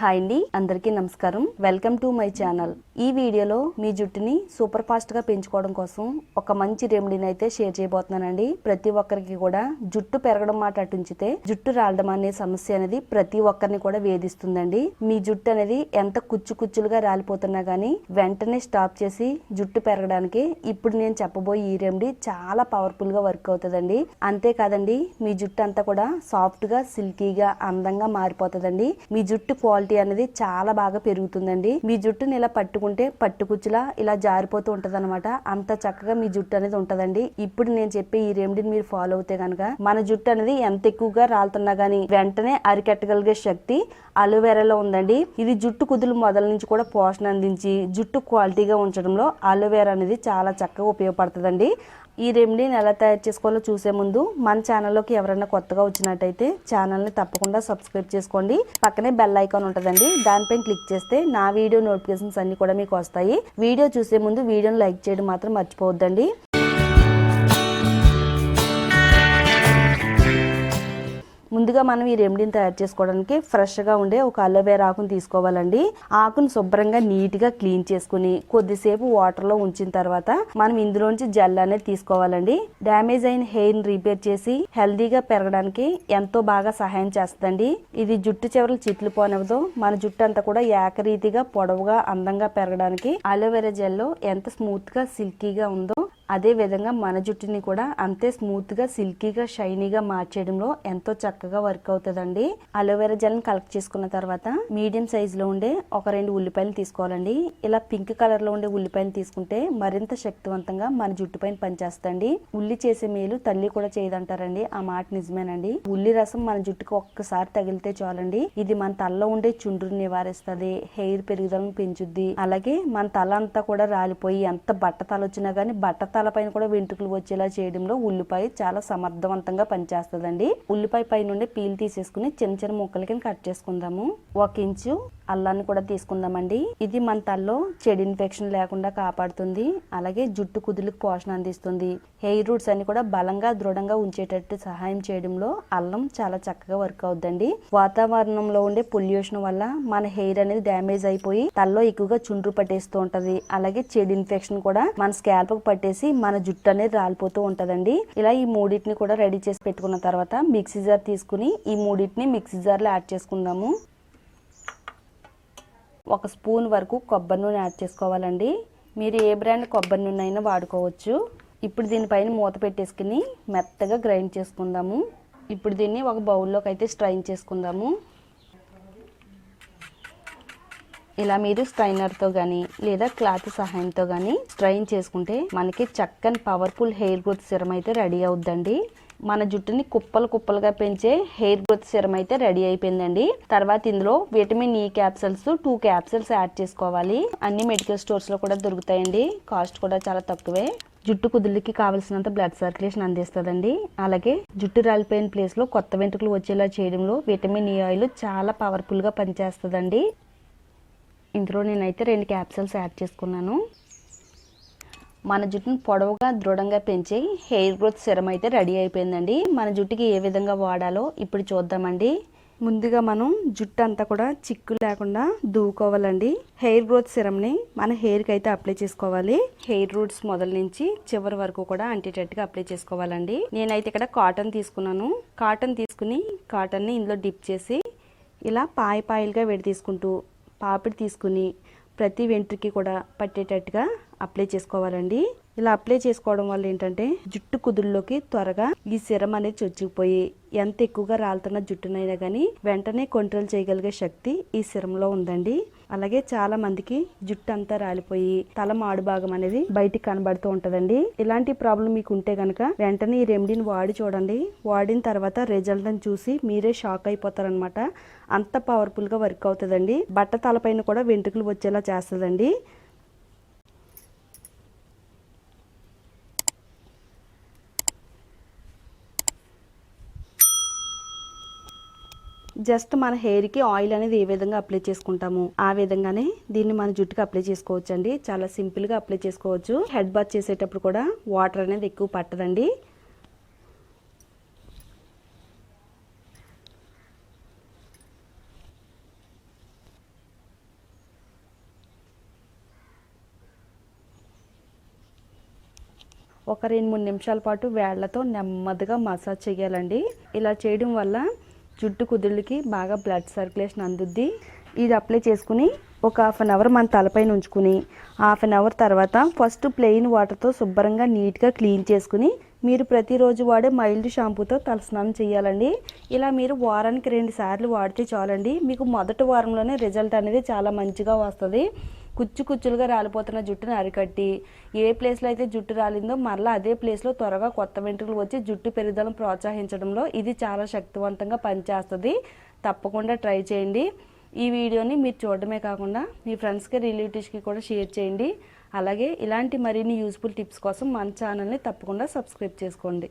Hi అండి అందరికీ నమస్కారం. Welcome to my channel. ఈ వీడియోలో మీ జుట్టుని సూపర్ ఫాస్ట్గా పెంచుకోవడం కోసం ఒక మంచి రెమెడీని అయితే షేర్ చేయబోతున్నానండి. ప్రతి ఒక్కరికి కూడా జుట్టు పెరగడం మాట అటుంచితే జుట్టు రాలడం అనే సమస్య అనేది ప్రతి ఒక్కరిని కూడా వేధిస్తుందండి. మీ జుట్టు అనేది ఎంత కుచ్చు కుచ్చులుగా రాలిపోతున్నా గానీ వెంటనే స్టాప్ చేసి జుట్టు పెరగడానికి ఇప్పుడు నేను చెప్పబోయే ఈ రెమెడీ చాలా పవర్ఫుల్గా వర్క్ అవుతుందండి. అంతేకాదండి మీ జుట్టు అంతా కూడా సాఫ్ట్గా సిల్కీగా అందంగా మారిపోతుందండి. మీ జుట్టు క్వాలిటీ అనేది చాలా బాగా పెరుగుతుందండి. మీ జుట్టుని ఇలా పట్టుకుంటే పట్టుకుచ్చులా ఇలా జారిపోతూ ఉంటది అంత చక్కగా మీ జుట్టు అనేది ఉంటదండి. ఇప్పుడు నేను చెప్పే ఈ రెమెడీని మీరు ఫాలో అవుతే కనుక మన జుట్టు అనేది ఎంత ఎక్కువగా రాలుతున్నా గానీ వెంటనే అరికట్టగలిగే శక్తి అలోవెరాలో ఉందండి. ఇది జుట్టు కుదులు మొదల నుంచి కూడా పోషణ అందించి జుట్టు క్వాలిటీగా ఉంచడంలో అలోవెరా అనేది చాలా చక్కగా ఉపయోగపడుతుందండి. ఈ రెమెడీని ఎలా తయారు చేసుకోవాలో చూసే ముందు మన ఛానల్లోకి ఎవరైనా కొత్తగా వచ్చినట్టయితే ఛానల్ని తప్పకుండా సబ్స్క్రైబ్ చేసుకోండి. పక్కనే బెల్ ఐకాన్ ఉంటుందండి. దానిపైన క్లిక్ చేస్తే నా వీడియో నోటిఫికేషన్స్ అన్ని కూడా మీకు వస్తాయి. వీడియో చూసే ముందు వీడియోని లైక్ చేయడం మాత్రం మర్చిపోవద్దండి. ముందుగా మనం ఈ రెమెడీని తయారు చేసుకోవడానికి ఫ్రెష్గా ఉండే ఒక అలోవేరా ఆకును తీసుకోవాలండి. ఆకును శుభ్రంగా నీట్గా క్లీన్ చేసుకుని కొద్దిసేపు వాటర్లో ఉంచిన తర్వాత మనం ఇందులోంచి జెల్ అనేది తీసుకోవాలండి. డ్యామేజ్ అయిన హెయిర్ని రిపేర్ చేసి హెల్దీగా పెరగడానికి ఎంతో బాగా సహాయం చేస్తుందండి. ఇది జుట్టు చివరలు చిట్లు పోనివ్వదు. మన జుట్టు అంతా కూడా ఏకరీతిగా పొడవుగా అందంగా పెరగడానికి అలోవెరా జెల్లో ఎంత స్మూత్గా సిల్కీగా ఉందో అదే విధంగా మన జుట్టుని కూడా అంతే స్మూత్గా సిల్కీగా షైనీగా మార్చేయడంలో ఎంతో చక్కగా వర్క్ అవుతుందండి. అలోవెరా జెల్ని కలెక్ట్ చేసుకున్న తర్వాత మీడియం సైజులో ఉండే ఒక రెండు ఉల్లిపాయలు తీసుకోవాలండి. ఇలా పింక్ కలర్లో ఉండే ఉల్లిపాయలు తీసుకుంటే మరింత శక్తివంతంగా మన జుట్టు పైన పనిచేస్తండి ఉల్లి చేసే మేలు తల్లి కూడా చేయదంటారండి. ఆ మాట నిజమేనండి. ఉల్లి రసం మన జుట్టుకు ఒక్కసారి తగిలితే చాలండి. ఇది మన తలలో ఉండే చుండ్రుని నివారిస్తుంది హెయిర్ పెరుగుదలను పెంచుద్ది. అలాగే మన తల అంతా కూడా రాలిపోయి ఎంత బట్ట తల వచ్చినా కానీ బట్ట తలపైన కూడా వెంట్రుకలు వచ్చేలా చేయడంలో ఉల్లిపాయ చాలా సమర్థవంతంగా పనిచేస్తుందండి. ఉల్లిపాయ పై నుండి పీల్ తీసేసుకుని చిన్న చిన్న ముక్కల కింద కట్ చేసుకుందాము. ఒక ఇంచు అల్లాన్ని కూడా తీసుకుందామండి. ఇది మన తల్లో చెడు ఇన్ఫెక్షన్ లేకుండా కాపాడుతుంది. అలాగే జుట్టు కుదులకు పోషణ అందిస్తుంది. హెయిర్ రూట్స్ అన్ని కూడా బలంగా దృఢంగా ఉంచేటట్టు సహాయం చేయడంలో అల్లం చాలా చక్కగా వర్క్ అవుతుందండి వాతావరణంలో ఉండే పొల్యూషన్ వల్ల మన హెయిర్ అనేది డ్యామేజ్ అయిపోయి తల్లో ఎక్కువగా చుండ్రు పట్టేస్తూ ఉంటది. అలాగే చెడు ఇన్ఫెక్షన్ కూడా మన స్కాల్ప్ పట్టేసి మన జుట్టు అనేది రాలిపోతూ ఉంటదండి. ఇలా ఈ మూడింటిని కూడా రెడీ చేసి పెట్టుకున్న తర్వాత మిక్సీ జార్ తీసుకుని ఈ మూడింటిని మిక్సీ జార్లో యాడ్ చేసుకుందాము. ఒక స్పూన్ వరకు కొబ్బరి నూనె యాడ్ చేసుకోవాలండి. మీరు ఏ బ్రాండ్ కొబ్బరి నూనె అయినా వాడుకోవచ్చు. ఇప్పుడు దీనిపైన మూత పెట్టేసుకుని మెత్తగా గ్రైండ్ చేసుకుందాము. ఇప్పుడు దీన్ని ఒక బౌల్లోకి అయితే స్ట్రైన్ చేసుకుందాము. ఇలా మీరు స్ట్రైనర్తో కానీ లేదా క్లాత్ సహాయంతో కానీ స్ట్రైన్ చేసుకుంటే మనకి చక్కని పవర్ఫుల్ హెయిర్ గ్రోత్ సిరం అయితే రెడీ అవుద్దండి. మన జుట్టుని కుప్పలు కుప్పలుగా పెంచే హెయిర్ గ్రోత్ సిరం అయితే రెడీ అయిపోయిందండి. తర్వాత ఇందులో vitamin e E capsules two capsules add చేసుకోవాలి. అన్ని మెడికల్ స్టోర్స్లో కూడా దొరుకుతాయండి. కాస్ట్ కూడా చాలా తక్కువే. జుట్టు కుదుళ్ళకి కావలసినంత బ్లడ్ సర్క్యులేషన్ అందిస్తుందండి. అలాగే జుట్టు రాలిపోయిన ప్లేస్లో కొత్త వెంట్రుకలు వచ్చేలా చేయడంలో విటమిన్ ఈ ఆయిల్ చాలా పవర్ఫుల్గా పనిచేస్తుందండి. ఇందులో నేనైతే రెండు క్యాప్సల్స్ యాడ్ చేసుకున్నాను. మన జుట్టును పొడవుగా దృఢంగా పెంచే హెయిర్ గ్రోత్ సిరం అయితే రెడీ అయిపోయిందండి. మన జుట్టుకి ఏ విధంగా వాడాలో ఇప్పుడు చూద్దామండి. ముందుగా మనం జుట్టు అంతా కూడా చిక్కు లేకుండా దూకోవాలండి. హెయిర్ గ్రోత్ సిరంని మన హెయిర్కి అయితే అప్లై చేసుకోవాలి. హెయిర్ రూట్స్ మొదల నుంచి చివరి వరకు కూడా అంటేటట్టుగా అప్లై చేసుకోవాలండి. నేనైతే ఇక్కడ కాటన్ తీసుకున్నాను. కాటన్ తీసుకుని కాటన్ని ఇందులో డిప్ చేసి ఇలా పాయ పాయలుగా విడి తీసుకుంటూ పాపిడి తీసుకుని ప్రతి వెంట్రుకి కూడా పట్టేటట్టుగా అప్లై చేసుకోవాలండి. ఇలా అప్లై చేసుకోవడం వల్ల ఏంటంటే జుట్టు కుదుల్లోకి త్వరగా ఈ సిరం అనేది చొచ్చుకుపోయి ఎంత ఎక్కువగా రాలుతున్న జుట్టునైనా కానీ వెంటనే కంట్రోల్ చేయగలిగే శక్తి ఈ సిరంలో ఉందండి. అలాగే చాలా మందికి జుట్టు అంతా రాలిపోయి తల మాడు భాగం అనేది బయటికి కనబడుతూ ఉంటదండి. ఇలాంటి ప్రాబ్లం మీకు ఉంటే గనక వెంటనే ఈ రెమెడీని వాడి చూడండి. వాడిన తర్వాత రిజల్ట్ చూసి మీరే షాక్ అయిపోతారనమాట అంత పవర్ఫుల్గా వర్క్ అవుతుందండి. బట్ట తలపైన కూడా వెంట్రుకలు వచ్చేలా చేస్తుందండి. జస్ట్ మన హెయిర్కి ఆయిల్ అనేది ఏ విధంగా అప్లై చేసుకుంటాము ఆ విధంగానే దీన్ని మన జుట్టుకు అప్లై చేసుకోవచ్చు అండి చాలా సింపుల్గా అప్లై చేసుకోవచ్చు. హెడ్ బాత్ చేసేటప్పుడు కూడా వాటర్ అనేది ఎక్కువ పట్టదండి. ఒక రెండు మూడు నిమిషాల పాటు వేళ్ళతో నెమ్మదిగా మసాజ్ చేయాలండి. ఇలా చేయడం వల్ల జుట్టు కుదుళ్ళకి బాగా బ్లడ్ సర్క్యులేషన్ అందుద్ది. ఇది అప్లై చేసుకుని ఒక హాఫ్ అన్ అవర్ మన తలపైన ఉంచుకుని హాఫ్ అన్ అవర్ తర్వాత ఫస్ట్ ప్లెయిన్ వాటర్తో శుభ్రంగా నీట్గా క్లీన్ చేసుకుని మీరు ప్రతిరోజు వాడే మైల్డ్ షాంపూతో తలస్నానం చేయాలండి. ఇలా మీరు వారానికి రెండు సార్లు వాడితే చాలండి. మీకు మొదటి వారంలోనే రిజల్ట్ అనేది చాలా మంచిగా వస్తుంది. కుచ్చు కుచ్చులుగా రాలిపోతున్న జుట్టును అరికట్టి ఏ ప్లేస్లో అయితే జుట్టు రాలిందో మరలా అదే ప్లేస్లో త్వరగా కొత్త వెంట్రుకలు వచ్చి జుట్టు పెరుగుదలను ప్రోత్సహించడంలో ఇది చాలా శక్తివంతంగా పనిచేస్తుంది. తప్పకుండా ట్రై చేయండి. ఈ వీడియోని మీరు చూడడమే కాకుండా మీ ఫ్రెండ్స్కి రిలేటివ్స్కి కూడా షేర్ చేయండి. అలాగే ఇలాంటి మరిన్ని యూస్ఫుల్ టిప్స్ కోసం మన ఛానల్ని తప్పకుండా సబ్స్క్రైబ్ చేసుకోండి.